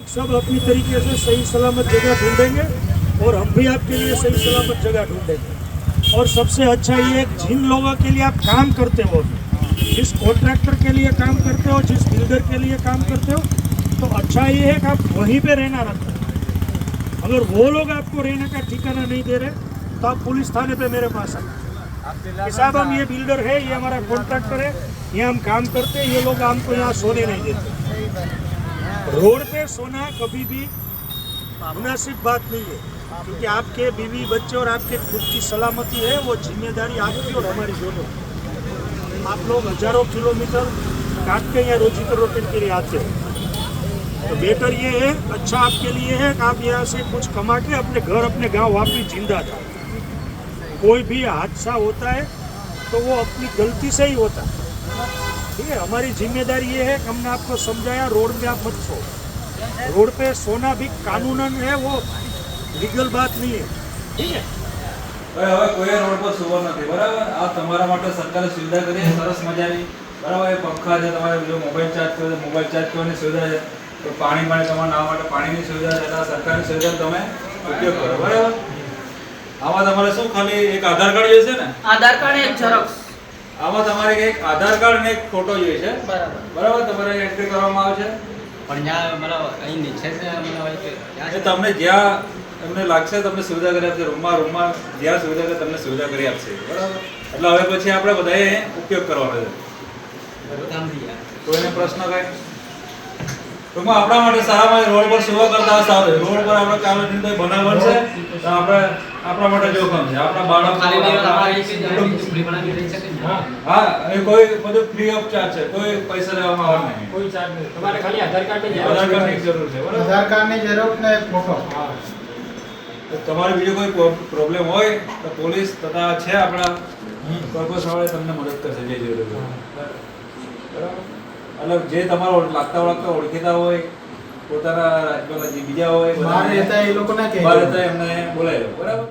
लोग सब अपनी तरीके से सही सलामत जगह ढूंढेंगे और हम भी आपके लिए सही सलामत जगह ढूंढेंगे। और सबसे अच्छा ये जिन लोगों के लिए आप काम करते हो, जिस कॉन्ट्रैक्टर के लिए काम करते हो, जिस बिल्डर के लिए काम करते हो तो अच्छा ये है कि आप वहीं पे रहना रहता है अगर वो लोग आपको रहने का ठिकाना नहीं दे रहे तो आप पुलिस थाने पे मेरे पास आए साहब, हम ये बिल्डर है, ये हमारा कॉन्ट्रैक्टर है, ये हम काम करते हैं, ये लोग हमको यहाँ सोने नहीं देते। रोड पे सोना कभी भी मुनासिब बात नहीं है क्योंकि आपके बीवी बच्चे और आपके खुद की सलामती है वो जिम्मेदारी आपकी और हमारी दोनों की। आप लोग हजारों किलोमीटर काट के यहाँ रोजी रोटी के लिए आते हो तो बेटर ये है अच्छा आपके लिए है कि आप यहाँ से कुछ कमा के अपने घर अपने गांव वापिस जिंदा जाओ कोई भी हादसा होता है तो वो अपनी गलती से ही होता है ठीक है हमारी जिम्मेदारी ये है कि हमने आपको समझाया रोड पे आप मत सो रोड पे सोना भी कानूनन है वो लीगल बात नहीं है ठीक है ભાઈ હવે કોઈ રોડ પર સુવા નથી બરાબર આ તમારા માટે સરકારે સુવિધા કરી છે સરસ મજાની બરાબર એ પંખા છે તમારે જો મોબાઈલ ચાર્જ કરવો તો મોબાઈલ ચાર્જ કરવાની સુવિધા છે તો પાણી પાણી તમારે નાવા માટે પાણીની સુવિધા છે એટલે આ સરકારની સુવિધાનો તમે ઉપયોગ કરો બરાબર આમાં તમારે શું ખાલી એક આધાર કાર્ડ જોઈશે ને આધાર કાર્ડ એક ઝેરોક્સ આમાં તમારે એક આધાર કાર્ડ અને એક ફોટો જોઈએ છે? બરાબર. બરાબર? તમારે એન્ટ્રી કરવામાં આવશે પણ જ્યાં મતલબ અહીં નીચે છે ત્યાં તમને જ્યાં તમને લાગશે તમને સુવિધા કરી આપશે રૂમમાં રૂમમાં જ્યાં સુવિધા કરે તમને સુવિધા કરી આપશે. બરાબર? એટલે હવે પછી આપણે બધાએ ઉપયોગ કરવાનો છે. કોઈને પ્રશ્ન કઈ? ટૂંકમાં આપણા માટે સારામાં રોડ પર સેવા કરતા સારું. રોડ પર આપણે કામ ધંધો બનાવવાનું છે. તો આપણે આપણા માટે જોખમ છે. આપણા બાળકો? હા. એ કોઈ બધું ફ્રી ઓફ ચાર્જ છે. કોઈ પૈસા લેવામાં આવે નહીં. કોઈ ચાર્જ નહીં. તમારે ખાલી આધાર કાર્ડની આધાર જરૂર કાર્ડની જરૂર છે બરાબર? આધાર કાર્ડની ઝેરોક્ષ ને એક ફોટો તો તમારે બીજો કોઈ પ્રોબ્લેમ હોય તો પોલીસ તથા છે આપણા કોર્પોરેશન વાળા તમને મદદ કરશે જે જરૂર હોય. બરાબર? એટલે જે તમારો લાગતા ઓળખતા ઓળખીતા હોય પોતાના રાજ્યના જે બીજા હોય બહાર રહેતા એ લોકોને. બહાર રહેતા એમને બોલાવી બરાબર